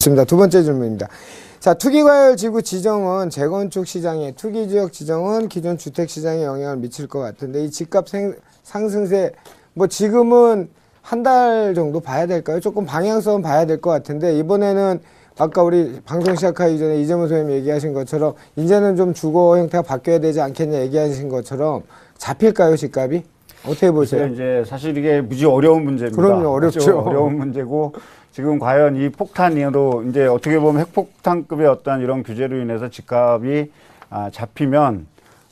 좋습니다. 두 번째 질문입니다. 자, 투기과열 지구 지정은 재건축 시장에 투기 지역 지정은 기존 주택 시장에 영향을 미칠 것 같은데 이 집값 생- 상승세 뭐 지금은 한 달 정도 봐야 될까요? 조금 방향성은 봐야 될 것 같은데 이번에는 아까 우리 방송 시작하기 전에 이재문 선생님 얘기하신 것처럼 이제는 좀 주거 형태가 바뀌어야 되지 않겠냐 얘기하신 것처럼 잡힐까요, 집값이? 어떻게 보세요? 이제 사실 이게 무지 어려운 문제입니다. 그럼요, 어렵죠. 아주 어려운 문제고 지금 과연 이 폭탄으로 이제 어떻게 보면 핵폭탄급의 어떤 이런 규제로 인해서 집값이 아, 잡히면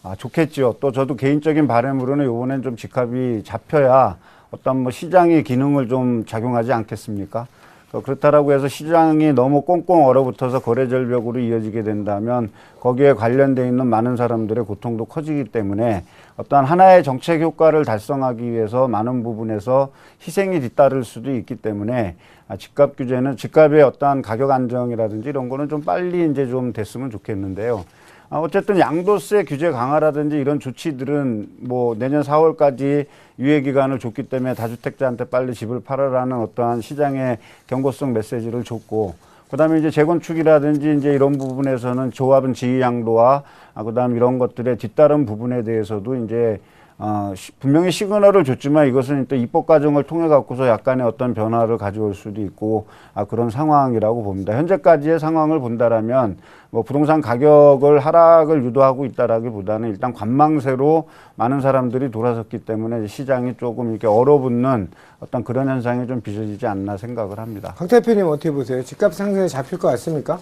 아, 좋겠지요. 또 저도 개인적인 바람으로는 이번엔 좀 집값이 잡혀야 어떤 뭐 시장의 기능을 좀 작용하지 않겠습니까? 어, 그렇다라고 해서 시장이 너무 꽁꽁 얼어붙어서 거래 절벽으로 이어지게 된다면 거기에 관련돼 있는 많은 사람들의 고통도 커지기 때문에 어떠한 하나의 정책 효과를 달성하기 위해서 많은 부분에서 희생이 뒤따를 수도 있기 때문에 아, 집값 규제는 집값의 어떠한 가격 안정이라든지 이런 거는 좀 빨리 이제 좀 됐으면 좋겠는데요. 아, 어쨌든 양도세 규제 강화라든지 이런 조치들은 뭐 내년 4월까지 유예 기간을 줬기 때문에 다주택자한테 빨리 집을 팔아라는 어떠한 시장의 경고성 메시지를 줬고 그다음에 이제 재건축이라든지 이제 이런 부분에서는 조합은 지위 양도와 아, 그다음 이런 것들의 뒤따른 부분에 대해서도 이제 어, 시- 분명히 시그널을 줬지만 이것은 또 입법 과정을 통해 갖고서 약간의 어떤 변화를 가져올 수도 있고 아, 그런 상황이라고 봅니다. 현재까지의 상황을 본다라면 뭐 부동산 가격을 하락을 유도하고 있다라기보다는 일단 관망세로 많은 사람들이 돌아섰기 때문에 시장이 조금 이렇게 얼어붙는 어떤 그런 현상이 좀 빚어지지 않나 생각을 합니다. 박 대표님 어떻게 보세요? 집값 상승에 잡힐 것 같습니까?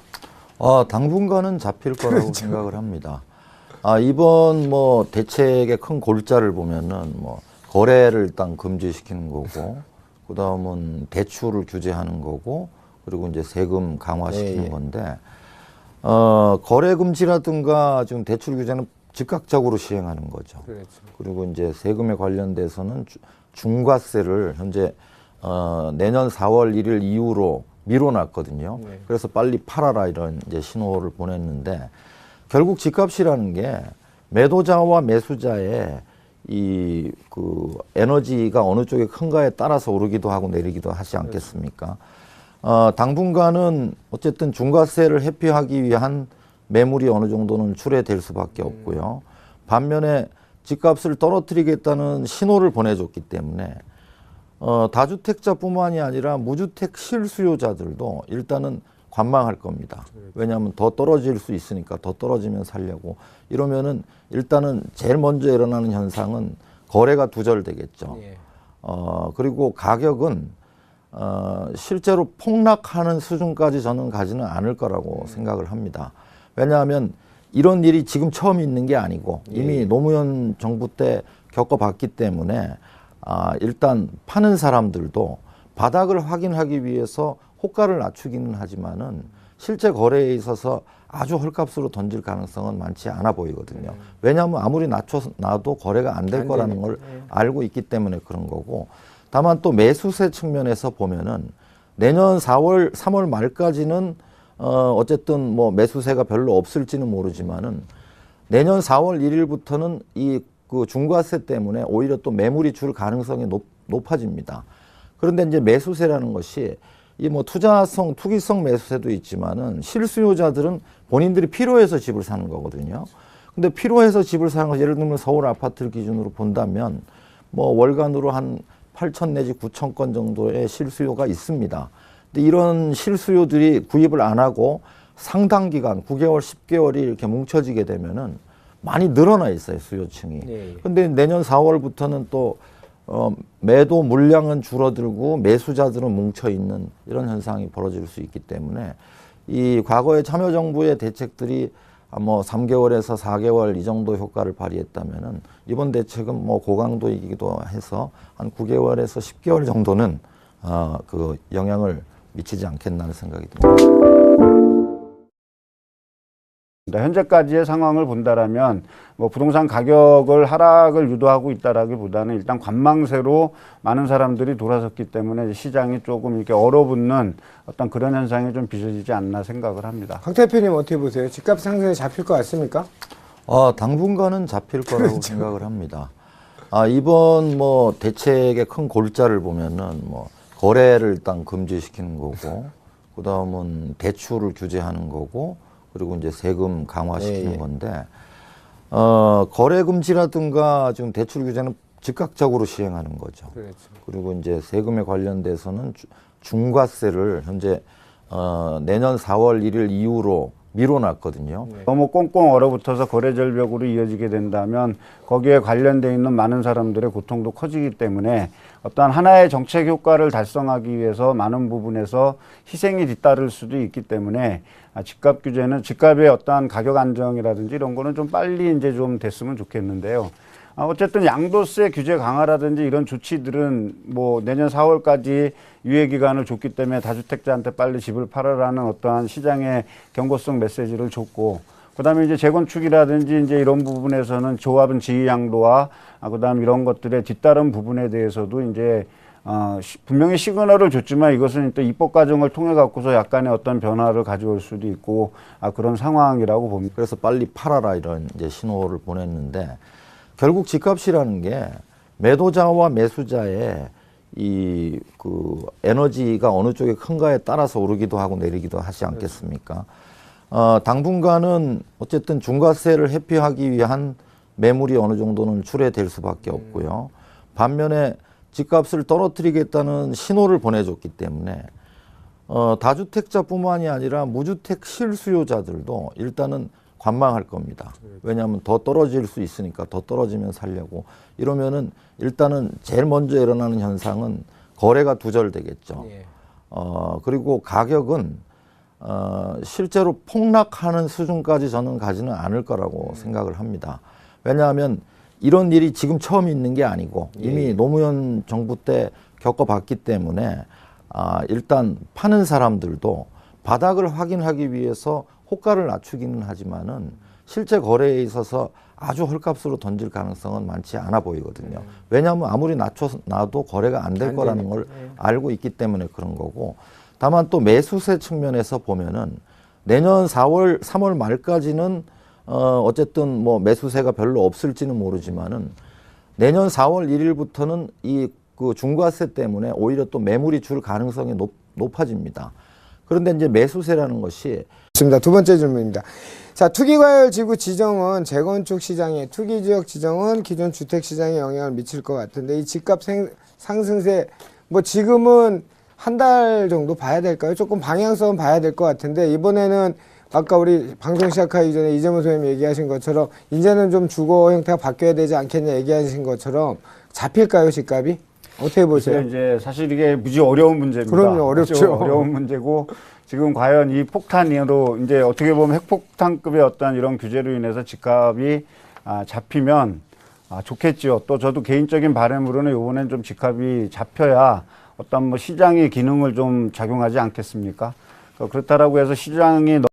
아, 당분간은 잡힐 거라고 생각을 합니다. 아, 이번 뭐 대책의 큰 골자를 보면은 뭐 거래를 일단 금지시키는 거고, 그 다음은 대출을 규제하는 거고, 그리고 이제 세금 강화시키는 예, 예. 건데, 어, 거래 금지라든가 지금 대출 규제는 즉각적으로 시행하는 거죠. 그렇죠. 그리고 이제 세금에 관련돼서는 주- 중과세를 현재 어, 내년 4월 1일 이후로 미뤄놨거든요. 네. 그래서 빨리 팔아라 이런 이제 신호를 보냈는데 결국 집값이라는 게 매도자와 매수자의 이 그 에너지가 어느 쪽이 큰가에 따라서 오르기도 하고 내리기도 하지 않겠습니까? 어, 당분간은 어쨌든 중과세를 회피하기 위한 매물이 어느 정도는 출회될 수밖에 없고요. 반면에 집값을 떨어뜨리겠다는 신호를 보내줬기 때문에 어, 다주택자뿐만이 아니라 무주택 실수요자들도 일단은 관망할 겁니다. 왜냐하면 더 떨어질 수 있으니까 더 떨어지면 살려고 이러면은 일단은 제일 먼저 일어나는 현상은 거래가 두절되겠죠. 예. 어, 그리고 가격은 어, 실제로 폭락하는 수준까지 저는 가지는 않을 거라고 생각을 합니다. 왜냐하면 이런 일이 지금 처음 있는 게 아니고 이미 노무현 정부 때 겪어봤기 때문에 아, 일단 파는 사람들도 바닥을 확인하기 위해서 호가를 낮추기는 하지만은 실제 거래에 있어서 아주 헐값으로 던질 가능성은 많지 않아 보이거든요. 왜냐하면 아무리 낮춰서 놔도 거래가 안될안 거라는. 걸 알고 있기 때문에 그런 거고 다만 또 매수세 측면에서 보면은 내년 4월 3월 말까지는 어 어쨌든 뭐 매수세가 별로 없을지는 모르지만은 내년 4월 1일부터는 이 그 중과세 때문에 오히려 또 매물이 줄 가능성이 높, 높아집니다. 그런데 이제 매수세라는 것이 이 뭐 투자성, 투기성 매수세도 있지만은 실수요자들은 본인들이 필요해서 집을 사는 거거든요. 근데 필요해서 집을 사는 거 예를 들면 서울 아파트를 기준으로 본다면 뭐 월간으로 한 8천 내지 9천 건 정도의 실수요가 있습니다. 근데 이런 실수요들이 구입을 안 하고 상당 기간 9개월, 10개월이 이렇게 뭉쳐지게 되면은 많이 늘어나 있어요, 수요층이. 네. 근데 내년 4월부터는 또 어, 매도 물량은 줄어들고 매수자들은 뭉쳐 있는 이런 현상이 벌어질 수 있기 때문에 이 과거의 참여정부의 대책들이 아, 뭐 3개월에서 4개월 이 정도 효과를 발휘했다면은 이번 대책은 뭐 고강도이기도 해서 한 9개월에서 10개월 정도는 어, 그 영향을 미치지 않겠나는 생각이 듭니다. 현재까지의 상황을 본다라면 뭐 부동산 가격을 하락을 유도하고 있다라기보다는 일단 관망세로 많은 사람들이 돌아섰기 때문에 시장이 조금 이렇게 얼어붙는 어떤 그런 현상이 좀 빚어지지 않나 생각을 합니다. 박 대표님 어떻게 보세요? 집값 상승에 잡힐 것 같습니까? 아, 당분간은 잡힐 거라고 생각을 합니다. 아, 이번 뭐 대책의 큰 골자를 보면은 뭐 거래를 일단 금지시키는 거고, 그다음은 대출을 규제하는 거고 그리고 이제 세금 강화시키는 예, 예. 건데 어 거래 금지라든가 지금 대출 규제는 즉각적으로 시행하는 거죠. 그렇죠. 그리고 이제 세금에 관련돼서는 주- 중과세를 현재 어 내년 4월 1일 이후로 미뤄놨거든요. 너무 꽁꽁 얼어붙어서 거래 절벽으로 이어지게 된다면 거기에 관련돼 있는 많은 사람들의 고통도 커지기 때문에 어떠한 하나의 정책 효과를 달성하기 위해서 많은 부분에서 희생이 뒤따를 수도 있기 때문에 아, 집값 규제는 집값의 어떠한 가격 안정이라든지 이런 거는 좀 빨리 이제 좀 됐으면 좋겠는데요. 아, 어쨌든 양도세 규제 강화라든지 이런 조치들은 뭐 내년 4월까지 유예 기간을 줬기 때문에 다주택자한테 빨리 집을 팔아라는 어떠한 시장의 경고성 메시지를 줬고 그다음에 이제 재건축이라든지 이제 이런 부분에서는 조합은 지위 양도와 아, 그다음 이런 것들의 뒤따른 부분에 대해서도 이제 어, 시- 분명히 시그널을 줬지만 이것은 또 입법 과정을 통해 갖고서 약간의 어떤 변화를 가져올 수도 있고 아, 그런 상황이라고 봅니다. 그래서 빨리 팔아라 이런 이제 신호를 보냈는데 결국 집값이라는 게 매도자와 매수자의 이 그 에너지가 어느 쪽에 큰가에 따라서 오르기도 하고 내리기도 하지 않겠습니까? 어, 당분간은 어쨌든 중과세를 회피하기 위한 매물이 어느 정도는 출회될 수밖에 없고요. 반면에 집값을 떨어뜨리겠다는 신호를 보내줬기 때문에 어, 다주택자뿐만이 아니라 무주택 실수요자들도 일단은 관망할 겁니다. 왜냐하면 더 떨어질 수 있으니까 더 떨어지면 살려고 이러면은 일단은 제일 먼저 일어나는 현상은 거래가 두절되겠죠. 예. 어, 그리고 가격은 어, 실제로 폭락하는 수준까지 저는 가지는 않을 거라고 생각을 합니다. 왜냐하면 이런 일이 지금 처음 있는 게 아니고 이미 노무현 정부 때 겪어봤기 때문에 아, 일단 파는 사람들도 바닥을 확인하기 위해서 호가를 낮추기는 하지만은 실제 거래에 있어서 아주 헐값으로 던질 가능성은 많지 않아 보이거든요. 왜냐하면 아무리 낮춰놔도 거래가 안될안 거라는 되니까. 걸 알고 있기 때문에 그런 거고 다만 또 매수세 측면에서 보면은 내년 4월 3월 말까지는 어 어쨌든 뭐 매수세가 별로 없을지는 모르지만은 내년 4월 1일부터는 이 그 중과세 때문에 오히려 또 매물이 줄 가능성이 높, 높아집니다. 그런데 이제 매수세라는 것이 좋습니다. 두 번째 질문입니다. 자, 투기과열 지구 지정은 재건축 시장에 투기 지역 지정은 기존 주택 시장에 영향을 미칠 것 같은데 이 집값 생- 상승세 뭐 지금은 한 달 정도 봐야 될까요? 조금 방향성은 봐야 될 것 같은데 이번에는 아까 우리 방송 시작하기 전에 이재문 선생님 얘기하신 것처럼 이제는 좀 주거 형태가 바뀌어야 되지 않겠냐 얘기하신 것처럼 잡힐까요, 집값이? 어떻게 보세요? 이제 사실 이게 무지 어려운 문제입니다. 그럼요, 어렵죠. 어려운 문제고 지금 과연 이 폭탄으로 이제 어떻게 보면 핵폭탄급의 어떤 이런 규제로 인해서 집값이 아, 잡히면 아, 좋겠지요. 또 저도 개인적인 바람으로는 이번엔 좀 집값이 잡혀야 어떤 뭐 시장의 기능을 좀 작용하지 않겠습니까? 그렇다라고 해서 시장이